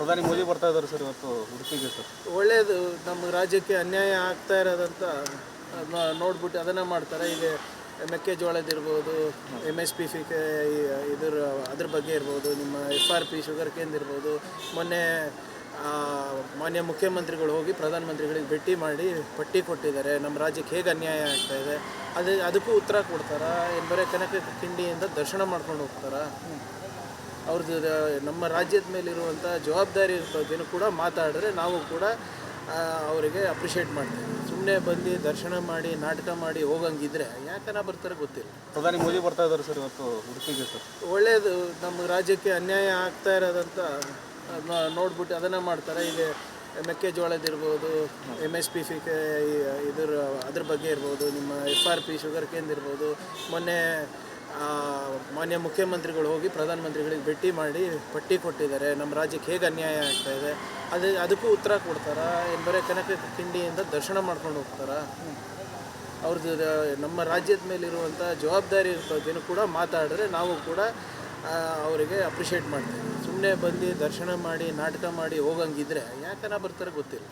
ಪ್ರಧಾನಿ ಮೋದಿ ಬರ್ತಾ ಇದ್ದಾರೆ ಸರ್ ಇವತ್ತು ಉಡುಪಿಗೆ ಸರ್. ಒಳ್ಳೆಯದು ನಮ್ಮ ರಾಜ್ಯಕ್ಕೆ ಅನ್ಯಾಯ ಆಗ್ತಾ ಇರೋದಂತ ನೋಡ್ಬಿಟ್ಟು ಅದನ್ನ ಮಾಡ್ತಾರೆ. ಈಗ ಮೆಕ್ಕೆಜೋಳದಿರ್ಬೋದು ಎಂ ಎಸ್ ಪಿ ಸಿ ಇದ್ರ, ಅದ್ರ ಬಗ್ಗೆ ಇರ್ಬೋದು, ನಿಮ್ಮ ಎಫ್ ಆರ್ ಪಿ ಶುಗರ್ ಕೇಂದ್ರ ಇರ್ಬೋದು. ಮೊನ್ನೆ ಮಾನ್ಯ ಮುಖ್ಯಮಂತ್ರಿಗಳು ಹೋಗಿ ಪ್ರಧಾನಮಂತ್ರಿಗಳಿಗೆ ಭೇಟಿ ಮಾಡಿ ಪಟ್ಟಿ ಕೊಟ್ಟಿದ್ದಾರೆ. ನಮ್ಮ ರಾಜ್ಯಕ್ಕೆ ಹೇಗೆ ಅನ್ಯಾಯ ಆಗ್ತಾ ಇದೆ, ಅದೇ, ಅದಕ್ಕೂ ಉತ್ತರ ಕೊಡ್ತಾರೆ? ಬರೀ ಕನಕ ಕಿಂಡಿಯಿಂದ ದರ್ಶನ ಮಾಡ್ಕೊಂಡು ಹೋಗ್ತಾರಾ? ಅವ್ರದ್ದು ನಮ್ಮ ರಾಜ್ಯದ ಮೇಲಿರುವಂಥ ಜವಾಬ್ದಾರಿ ಬಗ್ಗೆನೂ ಕೂಡ ಮಾತಾಡಿದ್ರೆ ನಾವು ಕೂಡ ಅವರಿಗೆ ಅಪ್ರಿಷಿಯೇಟ್ ಮಾಡ್ತೀವಿ. ಸುಮ್ಮನೆ ಬಂದು ದರ್ಶನ ಮಾಡಿ ನಾಟಕ ಮಾಡಿ ಹೋಗಂಗಿದ್ರೆ ಯಾಕನ ಬರ್ತಾರೆ ಗೊತ್ತಿಲ್ಲ. ಪ್ರಧಾನಿ ಮೋದಿ ಬರ್ತಾ ಇದ್ದಾರೆ ಸರ್ ಇವತ್ತು ಉಡುಪಿಗೆ ಸರ್. ಒಳ್ಳೆಯದು ನಮ್ಮ ರಾಜ್ಯಕ್ಕೆ ಅನ್ಯಾಯ ಆಗ್ತಾ ಇರೋದಂತ ನೋಡ್ಬಿಟ್ಟು ಅದನ್ನು ಮಾಡ್ತಾರೆ. ಈಗ ಮೆಕ್ಕೆಜೋಳದಿರ್ಬೋದು ಎಂ ಎಸ್ ಪಿ ಫಿ ಇದ್ರ ಅದ್ರ ಬಗ್ಗೆ ಇರ್ಬೋದು ನಿಮ್ಮ ಎಫ್ ಆರ್ ಪಿ ಶುಗರ್ ಕೇಂದ್ರ ಇರ್ಬೋದು ಮೊನ್ನೆ ಮಾನ್ಯ ಮುಖ್ಯಮಂತ್ರಿಗಳು ಹೋಗಿ ಪ್ರಧಾನಮಂತ್ರಿಗಳಿಗೆ ಭೇಟಿ ಮಾಡಿ ಪಟ್ಟಿ ಕೊಟ್ಟಿದ್ದಾರೆ. ನಮ್ಮ ರಾಜ್ಯಕ್ಕೆ ಹೇಗೆ ಅನ್ಯಾಯ ಆಗ್ತಾ ಇದೆ? ಅದೇ, ಅದಕ್ಕೂ ಉತ್ತರ ಕೊಡ್ತಾರಾ? ಏನು ಬರೀ ಕನಕ ಕಿಂಡಿಯಿಂದ ದರ್ಶನ ಮಾಡ್ಕೊಂಡು ಹೋಗ್ತಾರಾ? ಅವ್ರದ್ದು ನಮ್ಮ ರಾಜ್ಯದ ಮೇಲಿರುವಂಥ ಜವಾಬ್ದಾರಿ ಬಗ್ಗೆನೂ ಕೂಡ ಮಾತಾಡಿದ್ರೆ ನಾವು ಕೂಡ ಅವರಿಗೆ ಅಪ್ರಿಷಿಯೇಟ್ ಮಾಡ್ತೀವಿ. ಸುಮ್ಮನೆ ಬಂದು ದರ್ಶನ ಮಾಡಿ, ನಾಟಕ ಮಾಡಿ ಹೋಗಂಗಿದ್ರೆ ಯಾಕನ ಬರ್ತಾರೆ ಗೊತ್ತಿಲ್ಲ.